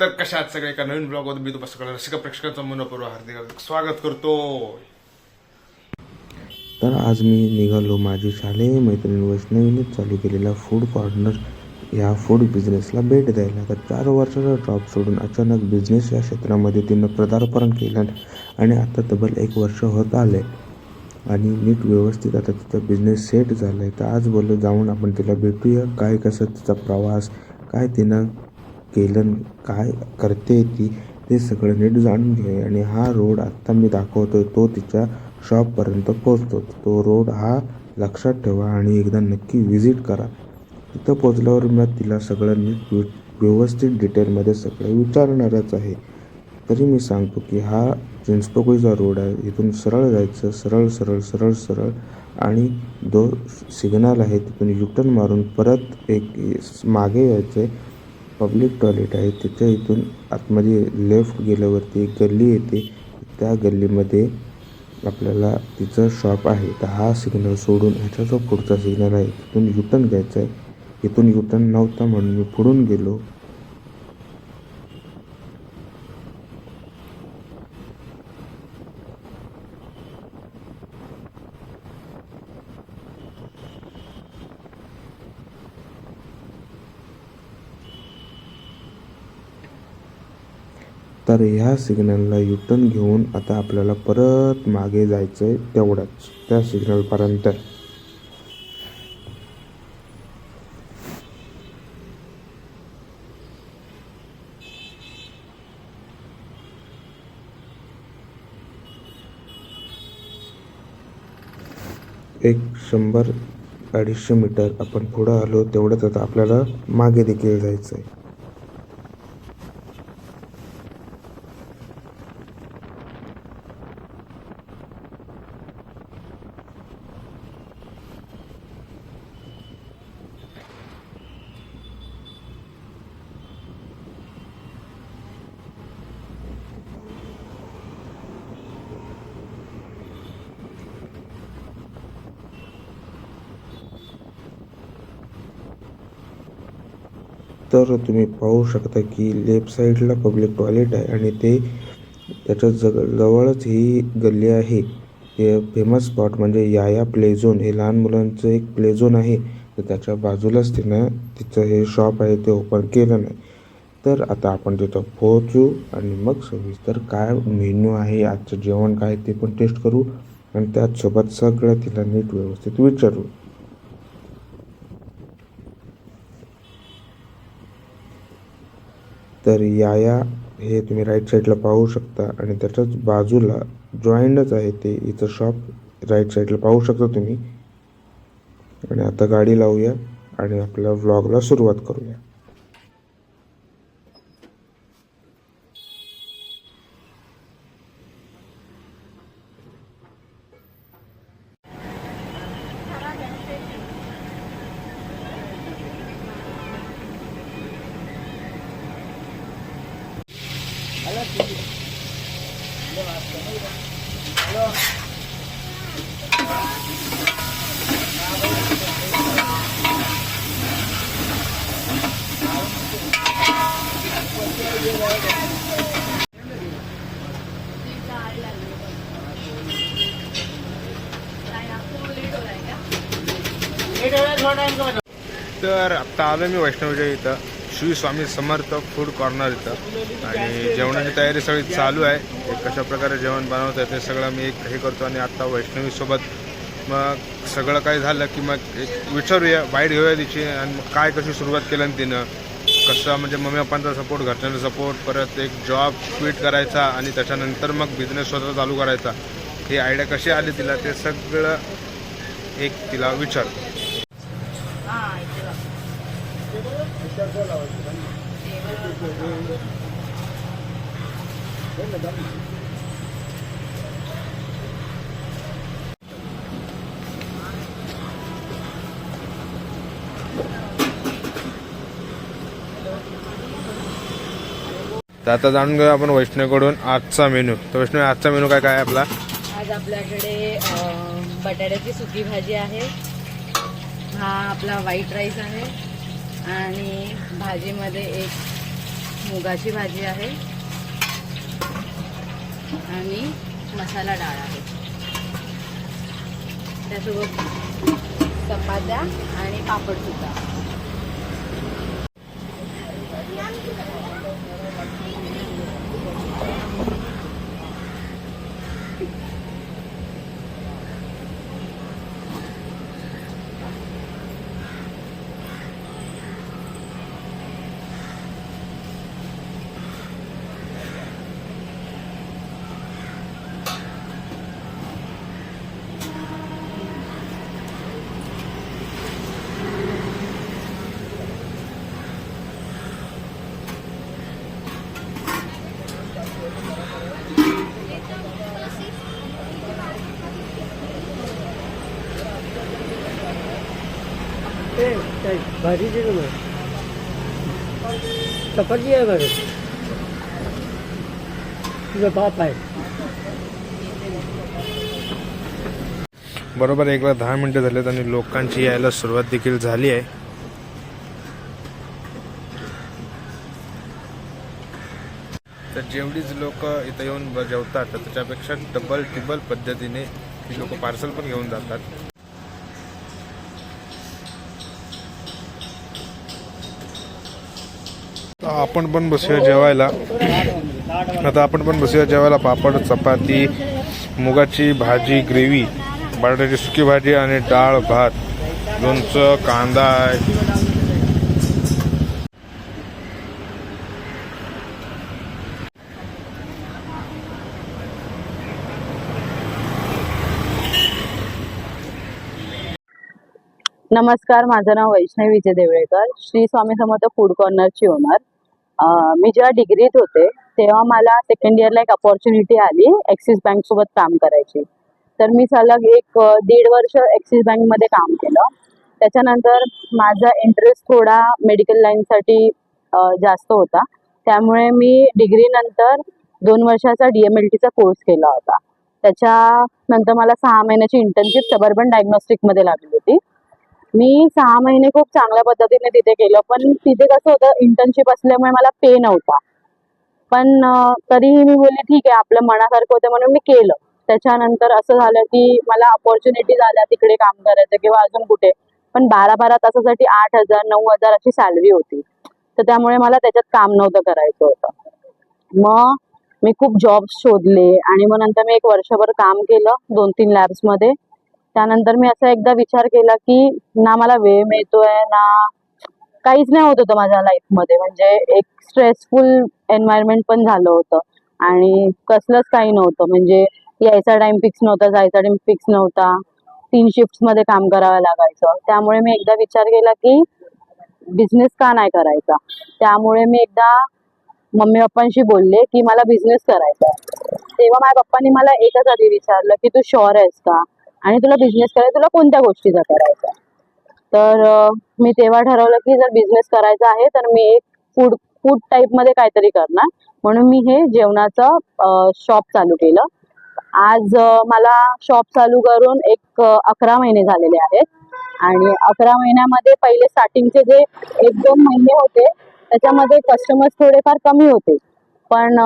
तर कशा आहात सगळे एका नवीन ब्लॉग मी तुम्हाला सगळ्या रसिक प्रेक्षकांचं मनपूर्वक हार्दिक स्वागत करतो. तर आज मी निघालो माझी शालेय मैत्रीण वैष्णवीने चालू केलेला फूड कॉर्नर या फूड बिझनेसला भेट द्यायला. तर चार वर्षाचा जॉब सोडून अचानक बिझनेस या क्षेत्रामध्ये तिनं पदार्पण केलं आणि आता तब्बल एक वर्ष होत आले आणि नीट व्यवस्थित आता तिचा बिझनेस सेट झाला आहे तर आज बोललो जाऊन आपण तिला भेटूया. काय कसं तिचा प्रवास काय तिनं केलं काय करते ती ते सगळं नीट जाणून घे. आणि हा रोड आत्ता मी दाखवतो तो तिच्या शॉपपर्यंत पोचतो तो रोड हा लक्षात ठेवा आणि एकदा नक्की व्हिजिट करा. तिथं पोचल्यावर मी तिला सगळं नीट व्यवस्थित डिटेलमध्ये सगळं विचारणारच आहे. तरी मी सांगतो की हा चिंचपोकळीचा रोड आहे. इथून सरळ जायचं सरळ सरळ सरळ सरळ. आणि दो सिग्नल आहे तिथून युटर्न मारून परत एक मागे यायचं आहे पब्लिक टॉयलेट आहे. तिच्या इथून आतमध्ये लेफ्ट गेल्यावरती एक गल्ली येते. त्या गल्लीमध्ये आपल्याला तिचं शॉप आहे. तर हा सिग्नल सोडून ह्याचा जो पुढचा सिग्नल आहे तिथून युटर्न घ्यायचा आहे. इथून युटर्न नव्हता म्हणून मी पुढून गेलो. तर ह्या सिग्नलला युटर्न घेऊन आता आपल्याला परत मागे जायचं आहे तेवढंच त्या सिग्नलपर्यंत. एक शंभर अडीचशे मीटर आपण पुढं आलो तेवढंच आता आपल्याला मागे देखील जायचं आहे तर तुम्ही पाहू शकता की लेफ्ट साईडला पब्लिक टॉयलेट आहे आणि ते त्याच्या जग जवळच ही गल्ली आहे. हे फेमस स्पॉट म्हणजे याया प्ले झोन हे लहान मुलांचं एक प्ले झोन आहे. तर त्याच्या बाजूलाच तिनं तिचं हे शॉप आहे ते ओपन केलं नाही. तर आता आपण तिथं पोहोचू आणि मग सविस्तर काय मेन्यू आहे आजचं जेवण काय ते पण टेस्ट करू आणि त्याचसोबत सगळं तिला नीट व्यवस्थित विचारू. तर याया हे तुम्ही राईट साईडला पाहू शकता आणि त्याच्याच बाजूला जॉईंटच आहे ते. इथं शॉप राईट साईडला पाहू शकता तुम्ही. आणि आता गाडी लावूया आणि आपल्या व्लॉगला सुरुवात करूया. तर आता आलो मी वैष्णवच्या इथं. श्री स्वामी समर्थ फूड कॉर्नर इथं. आणि जेवणाची तयारी सगळी चालू आहे. कशा प्रकारे जेवण बनवतं ते सगळं मी एक हे करतो आणि आता वैष्णवीसोबत मग सगळं काही झालं की मग एक विचारूया बाईट घेऊया तिची आणि मग काय कशी सुरुवात केलं तिनं. कसं म्हणजे मम्मी पप्पांचा सपोर्ट घरच्यांचा सपोर्ट परत एक जॉब क्विट करायचा आणि त्याच्यानंतर मग बिझनेस स्वतः चालू करायचा. ही आयडिया कशी आली तिला ते सगळं एक तिला विचारतो. तर आता जाणून घेऊया आपण वैष्णवकडून आजचा मेनू. तर वैष्णव आजचा मेनू काय काय आहे आपला? आज आपल्याकडे बटाट्याची सुकी भाजी आहे. हा आपला व्हाईट राईस आहे. आणि भाजीमध्ये एक मुगाची भाजी आहे. आणि मसाला डाळ आहे. त्यासोबत चपात्या आणि पापड सुद्धा भाजी दिली मग चपाती आहे बरं तुझा बाप आहे. बरोबर एकला दहा मिनटं झालेत आणि लोकांची यायला सुरुवात देखील झाली आहे. तर जेवढीच लोक इथं येऊन ब- जेवतात तर त्याच्यापेक्षा डबल टिबल पद्धतीने ही लोक पार्सल पण घेऊन जातात. आपण पण बसूया जेवायला. आता आपण पण बसूया जेवायला. पापड चपाती मुगाची भाजी ग्रेव्ही बटाट्याची सुकी भाजी आणि डाळ भात. लोणचं कांदा आहे. नमस्कार माझं नाव वैष्णवी विजय देवळेकर. श्री स्वामी समर्थ फूड कॉर्नरची ओनर. मी जेव्हा डिग्रीत होते तेव्हा मला सेकंड इयरला एक अपॉर्च्युनिटी आली ॲक्सिस बँक सोबत काम करायची. तर मी सलग एक दीड वर्ष ॲक्सिस बँकमध्ये काम केलं. त्याच्यानंतर माझा इंटरेस्ट थोडा मेडिकल लाईनसाठी जास्त होता. त्यामुळे मी डिग्रीनंतर दोन वर्षाचा डी एम एल टीचा कोर्स केला होता. त्याच्यानंतर मला सहा महिन्याची इंटर्नशिप सबर्बन डायग्नोस्टिकमध्ये लागली होती. मी सहा महिने खूप चांगल्या पद्धतीने तिथे केलं पण तिथे कसं होतं इंटर्नशिप असल्यामुळे मला पे नव्हता. पण तरीही मी बोलली ठीक आहे आपलं मनासारखं होतं म्हणून मी केलं. त्याच्यानंतर असं झालं की मला अपॉर्च्युनिटी आल्या तिकडे काम करायचं किंवा अजून कुठे. पण बारा बारा तासासाठी आठ हजार नऊ हजार अशी सॅलरी होती. तर त्यामुळे मला त्याच्यात काम नव्हतं करायचं होतं. मग मी खूप जॉब्स शोधले आणि मग नंतर मी एक वर्षभर काम केलं दोन तीन लॅब्समध्ये त्यानंतर मी असा एकदा विचार केला की ना मला वेळ मिळतोय ना काहीच नाही होत होतं माझ्या लाईफमध्ये म्हणजे एक स्ट्रेसफुल एन्व्हायरमेंट पण झालं होतं. आणि कसलंच काही नव्हतं. म्हणजे यायचा टाइम फिक्स नव्हता जायचा टाइम फिक्स नव्हता. तीन शिफ्ट्समध्ये काम करावं लागायचं. त्यामुळे मी एकदा विचार केला की बिझनेस का नाही करायचा? त्यामुळे मी एकदा मम्मी पप्पांशी बोलले की मला बिझनेस करायचा आहे तेव्हा माझ्या पप्पांनी मला एकच आधी विचारलं की तू शुअर आहेस का? आणि तुला बिझनेस करायचा तुला कोणत्या गोष्टीचा करायचा? तर मी तेव्हा ठरवलं की जर बिझनेस करायचा आहे तर मी एक फूड फूड टाईपमध्ये काहीतरी करणार. म्हणून मी हे जेवणाचं शॉप चालू केलं. आज मला शॉप चालू करून एक अकरा महिने झालेले आहेत. आणि अकरा महिन्यामध्ये पहिले स्टार्टिंगचे जे एक दोन महिने होते त्याच्यामध्ये कस्टमर्स थोडेफार कमी होते. पण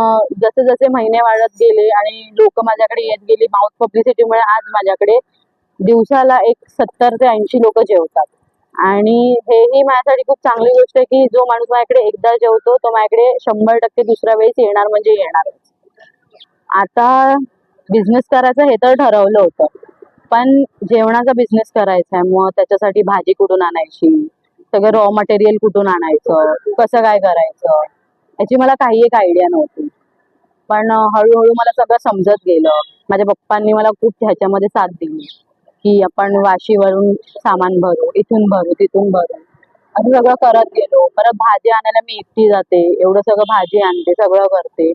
जसे जसे महिने वाढत गेले आणि लोक माझ्याकडे येत गेली माउथ पब्लिसिटीमुळे आज माझ्याकडे दिवसाला एक सत्तर ते ऐंशी लोक जेवतात. आणि हेही माझ्यासाठी खूप चांगली गोष्ट आहे की जो माणूस माझ्याकडे एकदा जेवतो तो माझ्याकडे शंभर टक्के दुसऱ्या वेळेस येणार म्हणजे येणारच आता बिझनेस करायचं हे तर ठरवलं होतं. पण जेवणाचा बिझनेस करायचा आहे मग त्याच्यासाठी भाजी कुठून आणायची? सगळं रॉ मटेरियल कुठून आणायचं? कसं काय करायचं? याची मला काही एक आयडिया नव्हती. पण हळूहळू मला सगळं समजत गेलं. माझ्या पप्पांनी मला खूप ह्याच्यामध्ये साथ दिली. की आपण वाशीवरून सामान भरू इथून भरू तिथून भरू. असं सगळं करत गेलो. परत भाजी आणायला मी एकटी जाते. एवढं सगळं भाजी आणते सगळं करते.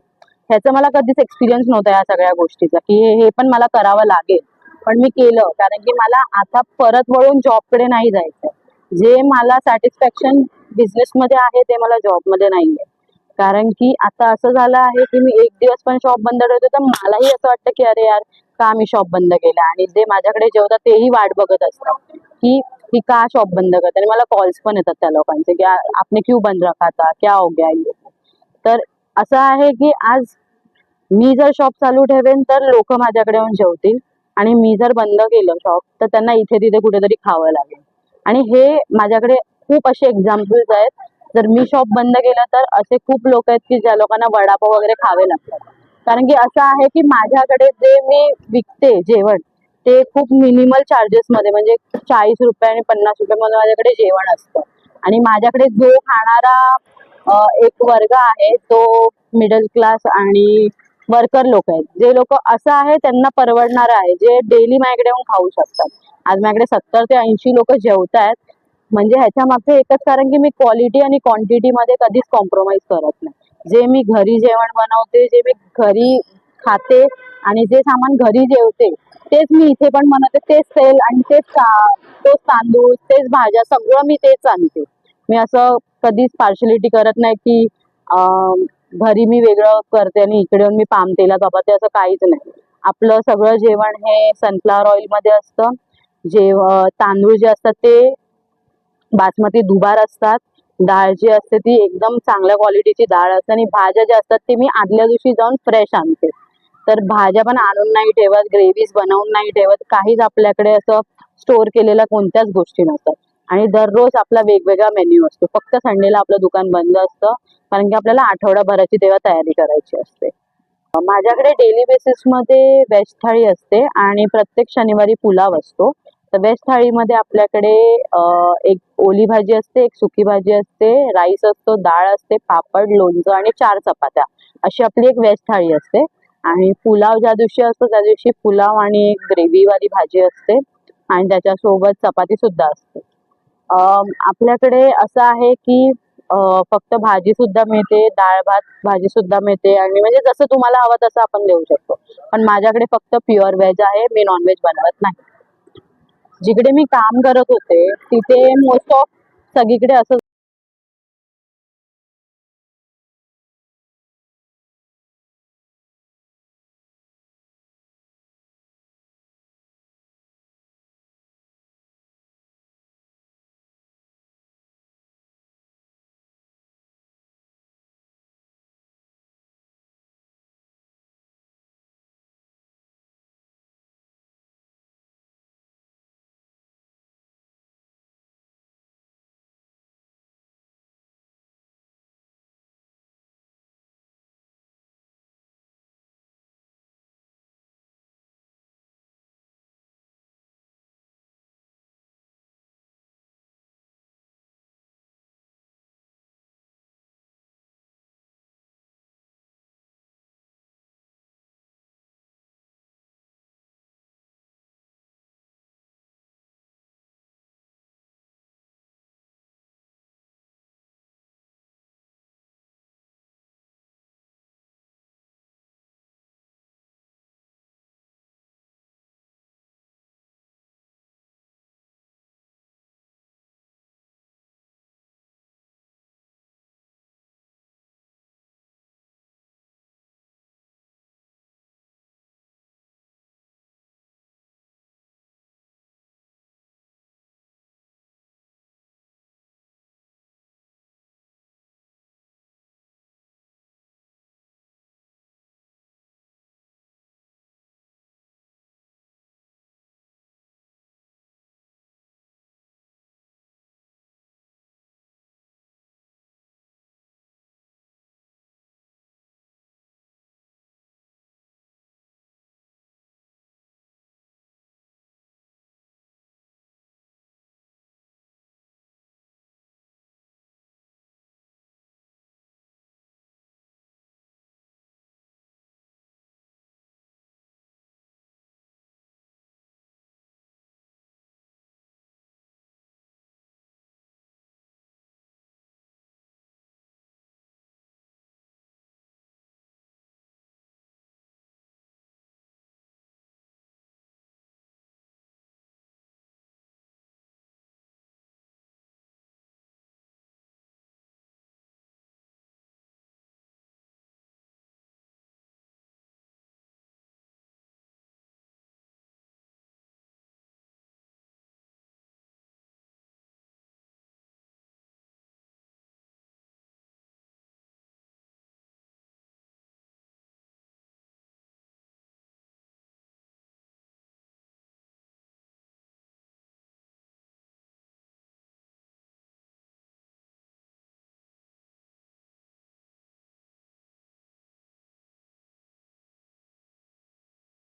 ह्याचा मला कधीच एक्सपिरियन्स नव्हता या सगळ्या गोष्टीचा. की हे हे पण मला करावं लागेल. पण मी केलं. कारण की मला आता परत वळून जॉबकडे नाही जायचं जे मला सॅटिस्फॅक्शन बिझनेसमध्ये आहे ते मला जॉबमध्ये नाही आहे कारण की आता असं झालं आहे की मी एक दिवस पण शॉप बंद ठेवतो तर मलाही असं वाटतं की अरे यार का मी शॉप बंद केला? आणि जे माझ्याकडे जेवतात तेही वाट बघत असतात की ही का शॉप बंद करते आणि मला कॉल्स पण येतात त्या लोकांचे की आपने क्यों बंद रखा था? क्या हो गया ये? तर असं आहे की आज मी जर शॉप चालू ठेवेन तर लोक माझ्याकडे येऊन जेवतील. आणि मी जर बंद केलं शॉप तर त्यांना इथे तिथे कुठेतरी खावं लागेल. आणि हे माझ्याकडे खूप असे एक्झाम्पल्स आहेत. जर मी शॉप बंद केलं तर असे खूप लोक आहेत की ज्या लोकांना वडापाव वगैरे खावे लागतात. कारण की असं आहे की माझ्याकडे जे मी विकते जेवण ते खूप मिनिमल चार्जेस मध्ये म्हणजे चाळीस रुपये आणि पन्नास रुपये मध्ये माझ्याकडे जेवण असतं. आणि माझ्याकडे जो खाणारा एक वर्ग आहे तो मिडल क्लास आणि वर्कर लोक आहेत. जे लोक असं आहे त्यांना परवडणार आहे. जे डेली माझ्याकडे येऊन खाऊ शकतात. आज माझ्याकडे सत्तर ते ऐंशी लोक जेवत आहेत म्हणजे ह्याच्या मागचं एकच कारण की मी क्वालिटी आणि क्वांटिटी मध्ये कधीच कॉम्प्रोमाइज करत नाही. जे मी घरी जेवण बनवते जे मी घरी खाते आणि जे सामान घरी जेवते तेच मी इथे पण बनवते. तेच तेल आणि तेच तोच तांदूळ तेच भाज्या सगळं मी तेच आणते. मी असं कधीच पार्शलिटी करत नाही की घरी मी वेगळं करते आणि इकडे येऊन मी पाम तेलात वापरते असं काहीच नाही. आपलं सगळं जेवण हे सनफ्लावर ऑइलमध्ये असतं. जेव तांदूळ जे असतात ते बासमती दुबार असतात डाळ जी असते ती एकदम चांगल्या क्वालिटीची डाळ असते आणि भाज्या ज्या असतात ते मी आदल्या दिवशी जाऊन फ्रेश आणते. तर भाज्या पण आणून नाही ठेवत ग्रेव्हीज बनवून नाही ठेवत काहीच आपल्याकडे असं स्टोअर केलेल्या कोणत्याच गोष्टी नसतात. आणि दररोज आपला वेगवेगळा मेन्यू असतो. फक्त संडेला आपलं दुकान बंद असतं कारण की आपल्याला आठवडाभराची तेव्हा तयारी करायची असते. माझ्याकडे डेली बेसिसमध्ये व्हेज थाळी असते आणि प्रत्येक शनिवारी पुलाव असतो. तर व्हेज थाळीमध्ये आपल्याकडे एक ओली भाजी असते एक सुकी भाजी असते राईस असतो डाळ असते पापड लोणचं आणि चार चपात्या. अशी आपली एक वेज थाळी असते. आणि पुलाव ज्या दिवशी असतो त्या दिवशी पुलाव आणि एक ग्रेव्हीवाली भाजी असते. आणि त्याच्यासोबत चपाती सुद्धा असते. आपल्याकडे असं आहे की फक्त भाजी सुद्धा मिळते डाळ भात भाजी सुद्धा मिळते. आणि म्हणजे जसं तुम्हाला हवं तसं आपण देऊ शकतो. पण माझ्याकडे फक्त प्युअर व्हेज आहे मी नॉनव्हेज बनवत नाही. जिकडे मी काम करत होते तिथे मोस्ट ऑफ सगळीकडे असं